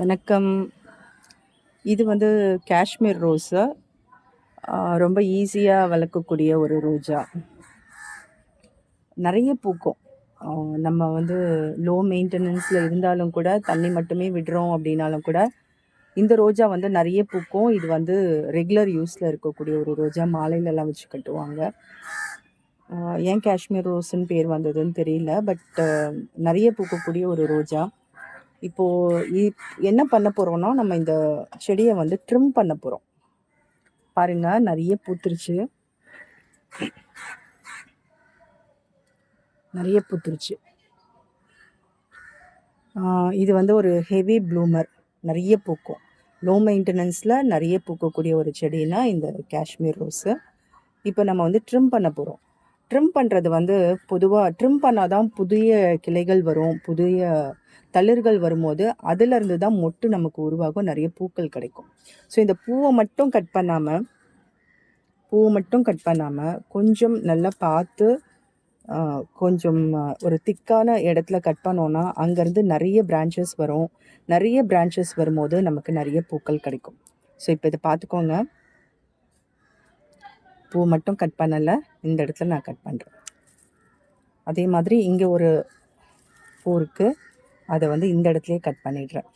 வணக்கம். இது வந்து காஷ்மீர் ரோஸு. ரொம்ப ஈஸியாக வளர்க்கக்கூடிய ஒரு ரோஜா. நிறைய பூக்கும். நம்ம வந்து லோ மெயின்டெனன்ஸில் இருந்தாலும் கூட, தண்ணி மட்டுமே விடுறோம் அப்படின்னாலும் கூட, இந்த ரோஜா வந்து நிறைய பூக்கும். இது வந்து ரெகுலர் யூஸில் இருக்கக்கூடிய ஒரு ரோஜா. மாலையிலலாம் வச்சு கட்டுவாங்க. ஏன் காஷ்மீர் ரோஸுன்னு பேர் வந்ததுன்னு தெரியல. பட் நிறைய பூக்கக்கூடிய ஒரு ரோஜா. இப்போ இப் என்ன பண்ண போறோம்னா, நம்ம இந்த செடியை வந்து ட்ரிம் பண்ண போறோம். பாருங்க நிறைய பூத்துருச்சு. நிறைய பூத்துருச்சு. இது வந்து ஒரு ஹெவி ப்ளூமர். நிறைய பூக்கும். லோ மெயின்டெனன்ஸில் நிறைய பூக்கக்கூடிய ஒரு செடினா இந்த காஷ்மீர் ரோஸு. இப்போ நம்ம வந்து ட்ரிம் பண்ண போகிறோம் ட்ரிம் பண்ணுறது வந்து பொதுவாக ட்ரிம் பண்ணால் தான் புதிய கிளைகள் வரும். புதிய தளிர்கள் வரும்போது, அதிலருந்து தான் மொட்டு நமக்கு உருவாகும். நிறைய பூக்கள் கிடைக்கும். ஸோ இந்த பூவை மட்டும் கட் பண்ணாமல் பூவை மட்டும் கட் பண்ணாமல் கொஞ்சம் நல்லா பார்த்து, கொஞ்சம் ஒரு திக்கான இடத்துல கட் பண்ணோன்னா அங்கேருந்து நிறைய பிரான்ச்சஸ் வரும். நிறைய பிரான்ச்சஸ் வரும்போது, நமக்கு நிறைய பூக்கள் கிடைக்கும். ஸோ இப்போ இதை பார்த்துக்கோங்க. பூ மட்டும் கட் பண்ணலை இந்த இடத்துல நான் கட் பண்ணுறேன் அதே மாதிரி இங்கே ஒரு பூ இருக்குது அதை வந்து இந்த இடத்துலையே கட் பண்ணிடுறேன்.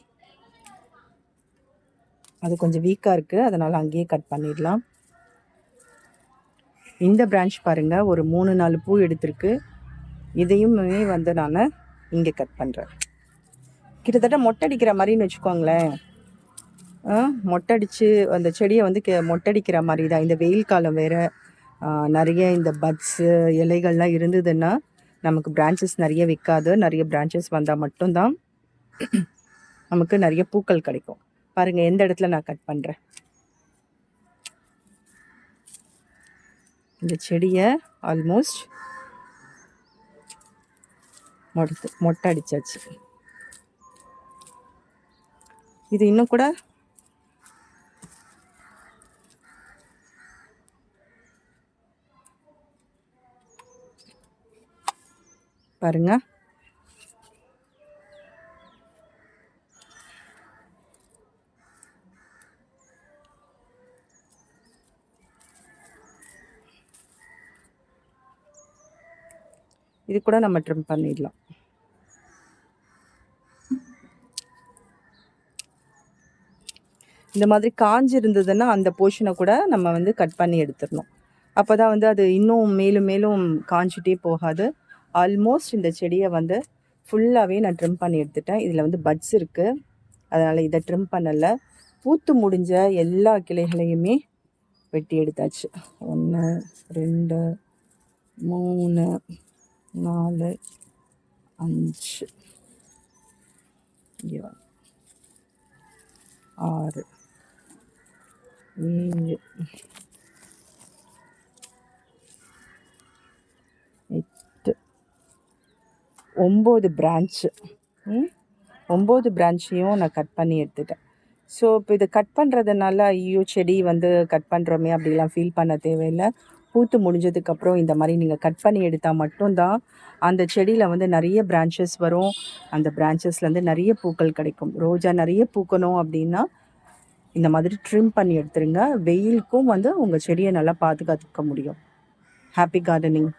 அது கொஞ்சம் வீக்காக இருக்குது அதனால் அங்கேயே கட் பண்ணிடலாம். இந்த பிரான்ச் பாருங்கள் ஒரு 3, 4 பூ எடுத்திருக்கு. இதையுமே வந்து நான் இங்கே கட் பண்ணுறேன் கிட்டத்தட்ட மொட்டை அடிக்கிற மாதிரின்னு வச்சுக்கோங்களேன். மொட்டடிச்சு அந்த செடியை வந்து கே மொட்டடிக்கிற மாதிரி தான். இந்த வெயில் காலம் வேறு நிறைய இந்த பட்ஸு, இலைகள்லாம் இருந்ததுன்னா, நமக்கு பிரான்ச்சஸ் நிறைய விற்காது நிறைய பிரான்ச்சஸ் வந்தால் மட்டும்தான் நமக்கு நிறைய பூக்கள் கிடைக்கும். பாருங்கள் எந்த இடத்துல நான் கட் பண்ணுறேன் இந்த செடியை ஆல்மோஸ்ட் மொட்டை மொட்டை அடிச்சாச்சு. இது இன்னும் கூட பாருங்க. இது கூட நம்ம ட்ரிம் பண்ணிடலாம். இந்த மாதிரி காஞ்சு இருந்ததுன்னா, அந்த போர்ஷனை கூட நம்ம வந்து கட் பண்ணி எடுத்துடணும் அப்போ தான் வந்து அது இன்னும் மேலும் மேலும் காஞ்சிட்டே போகாது. ஆல்மோஸ்ட் இந்த செடியை வந்து ஃபுல்லாகவே நான் ட்ரிம் பண்ணி எடுத்துட்டேன். இதில் வந்து பட்ஸ் இருக்குது அதனால் இதை ட்ரிம் பண்ணலை பூத்து முடிஞ்ச எல்லா கிளைகளையுமே வெட்டி எடுத்தாச்சு. ஒன்று ரெண்டு மூணு நாலு அஞ்சு ஆறு ஏழு ஒம்பது பிரான்ச்சு ம். 9 பிரான்ச்சையும் நான் கட் பண்ணி எடுத்துட்டேன். ஸோ இப்போ இதை கட் பண்ணுறதுனால ஐயோ! செடி வந்து கட் பண்ணுறோமே அப்படிலாம் ஃபீல் பண்ண தேவையில்ல. பூத்து முடிஞ்சதுக்கப்புறம் இந்த மாதிரி நீங்கள் கட் பண்ணி எடுத்தால் மட்டும்தான் அந்த செடியில் வந்து நிறைய பிரான்ச்சஸ் வரும். அந்த பிரான்ச்சஸ்லேருந்து நிறைய பூக்கள் கிடைக்கும். ரோஜா நிறைய பூக்கணும் அப்படின்னா, இந்த மாதிரி ட்ரிம் பண்ணி எடுத்துருங்க. வெயிலுக்கும் வந்து உங்கள் செடியை நல்லா பாதுகாத்துக்க முடியும். Happy gardening.